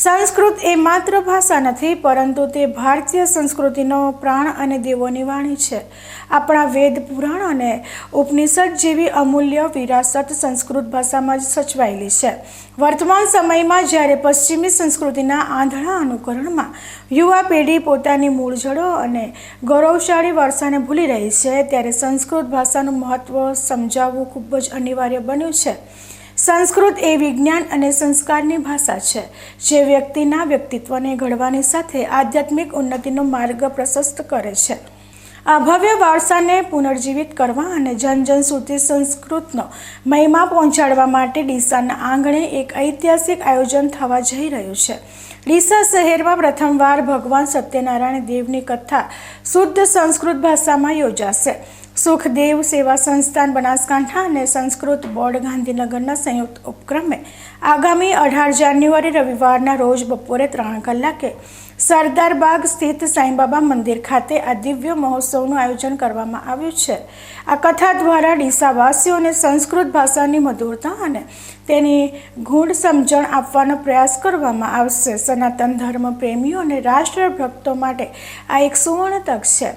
સંસ્કૃત એ માત્ર ભાષા નથી, પરંતુ તે ભારતીય સંસ્કૃતિનો પ્રાણ અને દેવોની વાણી છે. આપણા વેદ પુરાણ અને ઉપનિષદ જેવી અમૂલ્ય વિરાસત સંસ્કૃત ભાષામાં જ સચવાયેલી છે. વર્તમાન સમયમાં જ્યારે પશ્ચિમી સંસ્કૃતિના આંધળા અનુકરણમાં યુવા પેઢી પોતાની મૂળ જડો અને ગૌરવશાળી વારસાને ભૂલી રહી છે, ત્યારે સંસ્કૃત ભાષાનું મહત્ત્વ સમજાવવું ખૂબ જ અનિવાર્ય બન્યું છે. સંસ્કૃત એ વિજ્ઞાન અને સંસ્કારની ભાષા છે, જે વ્યક્તિના વ્યક્તિત્વને ઘડવાની સાથે આધ્યાત્મિક ઉન્નતિનો માર્ગ પ્રશસ્ત કરે છે. આ ભવ્ય વારસાને પુનર્જીવિત કરવા અને જન જન સુધી સંસ્કૃતનો મહિમા પહોંચાડવા માટે ડીસાના આંગણે એક ઐતિહાસિક આયોજન થવા જઈ રહ્યું છે. ડીસા શહેરમાં પ્રથમવાર ભગવાન સત્યનારાયણ દેવની કથા શુદ્ધ સંસ્કૃત ભાષામાં યોજાશે. સુખદેવ સેવા સંસ્થાન બનાસકાંઠા અને સંસ્કૃત બોર્ડ ગાંધીનગરના સંયુક્ત ઉપક્રમે આગામી અઢાર જાન્યુઆરી રવિવારના રોજ બપોરે ત્રણ કલાકે સરદાર બાગ સ્થિત સાંઈબાબા મંદિર ખાતે આ દિવ્ય મહોત્સવનું આયોજન કરવામાં આવ્યું છે. આ કથા દ્વારા ડીસાવાસીઓને સંસ્કૃત ભાષાની મધુરતા અને તેની ગૂઢ સમજણ આપવાનો પ્રયાસ કરવામાં આવશે. સનાતન ધર્મ પ્રેમીઓ અને રાષ્ટ્રભક્તો માટે આ એક સુવર્ણ તક છે.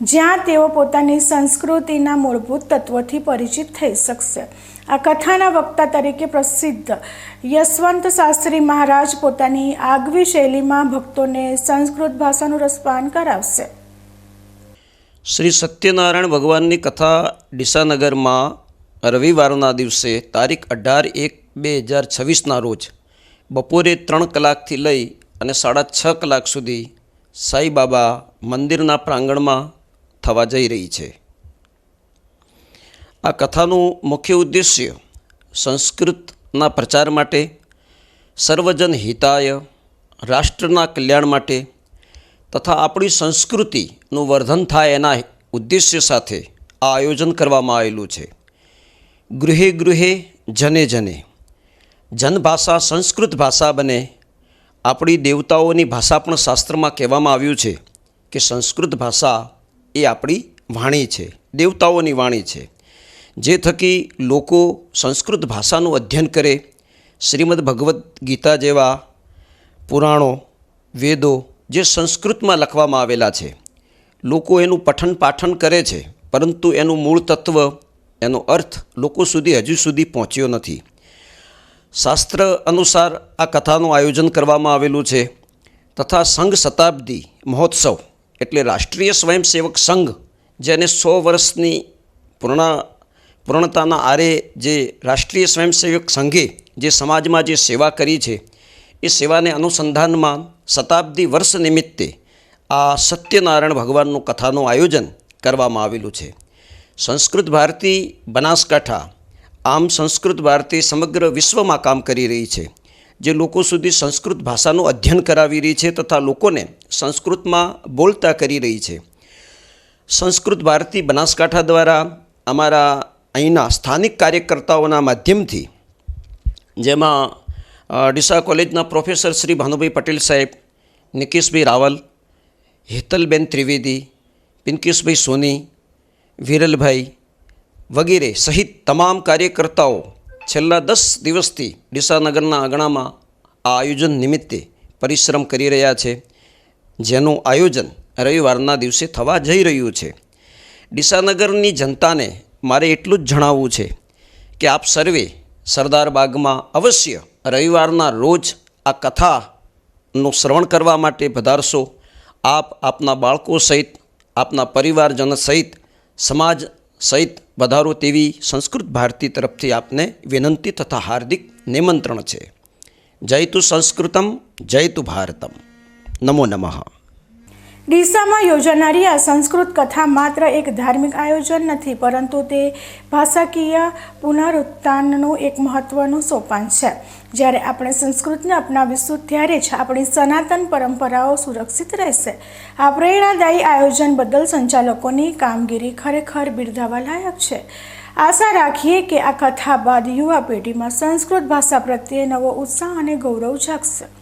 જ્યાં તેઓ પોતાની સંસ્કૃતિના મૂળભૂત તત્વોથી પરિચિત થઈ શકશે. આ કથાના વક્તા તરીકે પ્રસિદ્ધ યશવંત શાસ્ત્રી મહારાજ પોતાની આગવી શૈલીમાં ભક્તોને સંસ્કૃત ભાષાનું રસપાન કરાવશે. શ્રી સત્યનારાયણ ભગવાનની કથા ડીસાનગરમાં રવિવારના દિવસે તારીખ અઢાર એક બે હજાર છવ્વીસના રોજ બપોરે ત્રણ કલાકથી લઈ અને સાડા છ કલાક સુધી સાંઈબાબા મંદિરના પ્રાંગણમાં થવા જઈ રહી છે. આ કથાનું મુખ્ય ઉદ્દેશ્ય સંસ્કૃતના પ્રચાર માટે, સર્વજન હિતાય, રાષ્ટ્રના કલ્યાણ માટે તથા આપણી સંસ્કૃતિનું વર્ધન થાય એના ઉદ્દેશ્ય સાથે આ આયોજન કરવામાં આવેલું છે. ગૃહે ગૃહે, જને જને, જનભાષા સંસ્કૃત ભાષા બને. આપણી દેવતાઓની ભાષા પણ શાસ્ત્રમાં કહેવામાં આવ્યું છે કે સંસ્કૃત ભાષા એ આપણી વાણી છે, દેવતાઓની વાણી છે. જે થકી લોકો સંસ્કૃત ભાષાનું અધ્યયન કરે, શ્રીમદ ભગવદ્ ગીતા જેવા પુરાણો, વેદો જે સંસ્કૃતમાં લખવામાં આવેલા છે. લોકો એનું પઠન પાઠન કરે છે, પરંતુ એનું મૂળ તત્વ, એનો અર્થ લોકો સુધી હજુ સુધી પહોંચ્યો નથી. શાસ્ત્ર અનુસાર આ કથાનું આયોજન કરવામાં આવેલું છે, તથા સંઘ શતાબ્દી મહોત્સવ. એટલે રાષ્ટ્રીય સ્વયંસેવક સંઘ, જેને સો વર્ષની પૂર્ણ, પૂર્ણતાના આરે જે રાષ્ટ્રીય સ્વયંસેવક સંઘે જે સમાજમાં જે સેવા કરી છે, એ સેવાને અનુસંધાનમાં શતાબ્દી વર્ષ નિમિત્તે આ સત્યનારાયણ ભગવાનનું કથાનું આયોજન કરવામાં આવેલું છે. સંસ્કૃત ભારતી બનાસકાંઠા આમ સંસ્કૃત ભારતી સમગ્ર વિશ્વમાં કામ કરી રહી છે. જે લોકો સુધી સંસ્કૃત ભાષાનું અધ્યયન કરાવી રહી છે તથા લોકોને સંસ્કૃતમાં બોલતા કરી રહી છે. સંસ્કૃત ભારતી બનાસકાંઠા દ્વારા અમારા અહીંના સ્થાનિક કાર્યકર્તાઓના માધ્યમથી, જેમાં ડીસા કોલેજના પ્રોફેસર શ્રી ભાનુભાઈ પટેલ સાહેબ, નિકેશભાઈ રાવલ, હેતલબેન ત્રિવેદી પિંકેશભાઈ સોની, વિરલભાઈ વગેરે સહિત તમામ કાર્યકર્તાઓ છેલ્લા દસ દિવસથી ડીસાનગરના આંગણામાં આ આયોજન નિમિત્તે પરિશ્રમ કરી રહ્યા છે. જેનું આયોજન રવિવારના દિવસે થવા જઈ રહ્યું છે. ડીસાનગરની જનતાને મારે એટલું જ જણાવવું છે કે આપ સર્વે સરદાર બાગમાં અવશ્ય રવિવારના રોજ આ કથાનું શ્રવણ કરવા માટે પધારશો. આપ આપના બાળકો સહિત, આપના પરિવારજન સહિત, સમાજ સહિત વધારો તેવી સંસ્કૃત ભારતી તરફથી આપને વિનંતી તથા હાર્દિક નિમંત્રણ છે. જય તુ સંસ્કૃતમ, જય તુ ભારતમ. નમો નમઃ. ડીસામાં યોજાનારી આ સંસ્કૃત કથા માત્ર એક ધાર્મિક આયોજન નથી, પરંતુ તે ભાષાકીય પુનરુત્થાનનું એક મહત્વનું સોપાન છે. જ્યારે આપણે સંસ્કૃતને અપનાવીશું, ત્યારે જ આપણી સનાતન પરંપરાઓ સુરક્ષિત રહેશે. આ પ્રેરણાદાયી આયોજન બદલ સંચાલકોની કામગીરી ખરેખર બિરદાવા લાયક છે. આશા રાખીએ કે આ કથા બાદ યુવા પેઢીમાં સંસ્કૃત ભાષા પ્રત્યે નવો ઉત્સાહ અને ગૌરવ જાગશે.